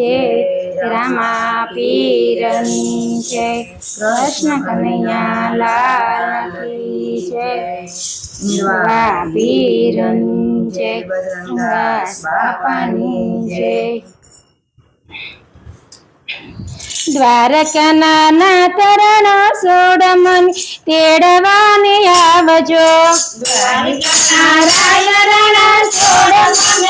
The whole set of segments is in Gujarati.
છે. રામા પીરની છે. કૃષ્ણ કનૈયા લાલ કી છે પીરની છે. બાપાની છે. દ્વારકાના નાથ તરણ સોડ મન તેડવાને આવજો. દ્વારકાના રાય સોડ મન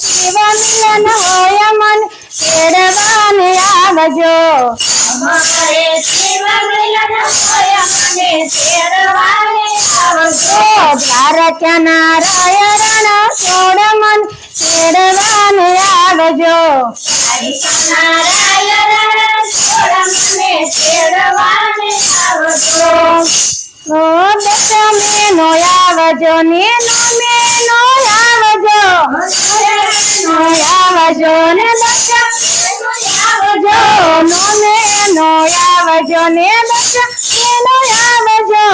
શિવ મિલન હોય મન કેળવાને આવજો. સોમવારે શિવ મિલન હોય મન કેળવાને આવજો ઓ દ્વારકાના રાય રણ સોડ મન તેડવાને આવજો. ઓ તમે નો આવજો ને નમે નો આવજો નો આવજો ને બચ્ચા આવજો નમે નો આવજો ને દશમે નો આવજો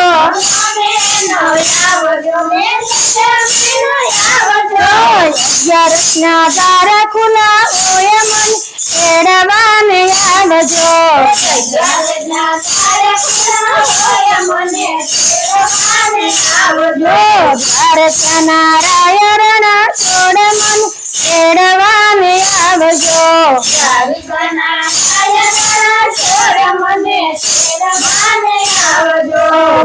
અગિયારસ ના દાર ખુલા હોય મન તેડવાને આવજો જો દ્વારકાના રાય રણ છોડ મન કેળવાને આવજો.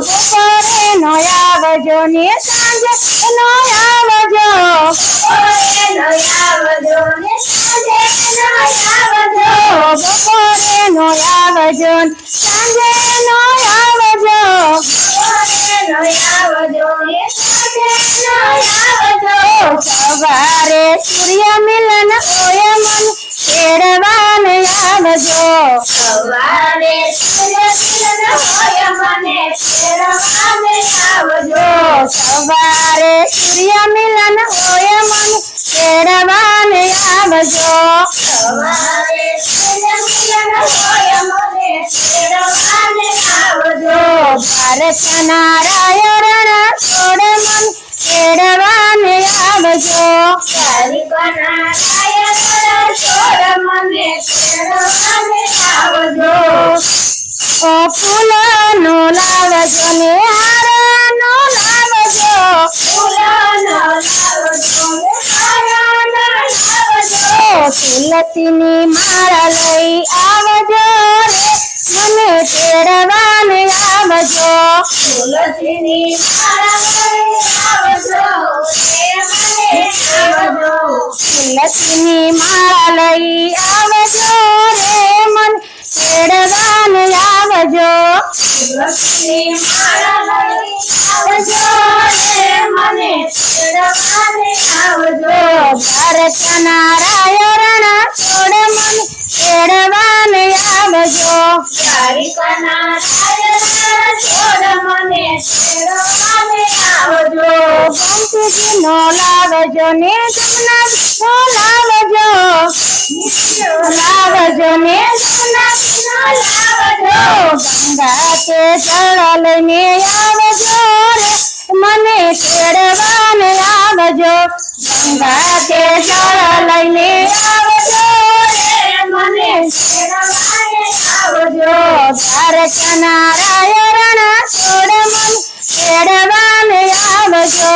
બપોરે નો આવજો, ને સાંજે નો આવજો. બપોરે નો આવજો સાંજે નો આવજો. સવારે સૂર્ય મિલન હોય મન તેડવાને આવજો. સવારે સૂર્ય મિલન હોય મને આવજો. ભારતના રાય રણ છોડ મન તેડવાને આવજો. તારીખના રાયકરા છોડ મને ફેરવાને તુલસીની માળા લઈ આવજો રે. મને તેડવાને આવજો. તુલસીની માળા લઈ આવજો મને તુલસીની માળા લઈ આવજો રે. મન તેડવાને આવજો. તુલસીની માળા લઈ ભારતના રાય રણ છોડ મન ને જમનાજીનો લાવજો લાવજો ને જમનાજીનો લાવજો ગંગા તે જળ આવજો રે આવજો ગંગા તે જળ આવજો રે મને તેડવાને આવજો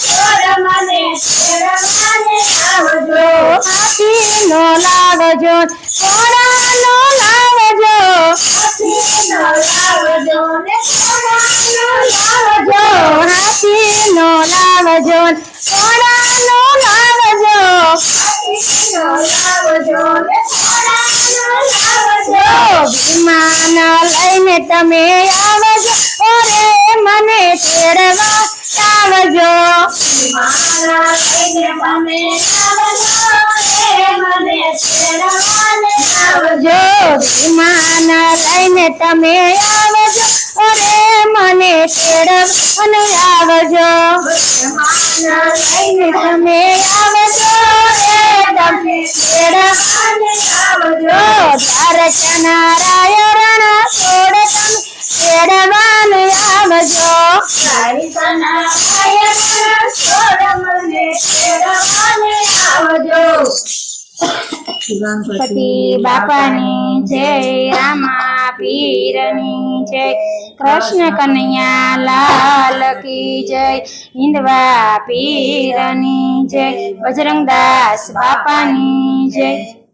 છોડ મને તેડવાને આવજો હાથીનો લાવજો ઘોડાનો લાવજો હાથીનો લાવજો ને ઘોડાનો લાવજો હાથીનો લાવજો ઘોડાનો લાવજો હાથીનો લાવજો ને ઘોડાનો લાવજો વિમાન લઈને તમે આવજો ઓરે મને તેડવા તમે આવજો, ઓરે મને તેડવાને આવજો લઈને તમે આવજો તમે તેડવાને આવજો તારકના રાયરણ છોડ તમે તેડવાને આવજો. દ્વારિકાના આયર છોડ મને તેડવાને આવજો. ગણપતિ બાપાની જય રામા પીરની જય. કૃષ્ણ કનૈયા લાલ કી જય. હિન્દવા પીરની જય. બજરંગદાસ બાપાની જય.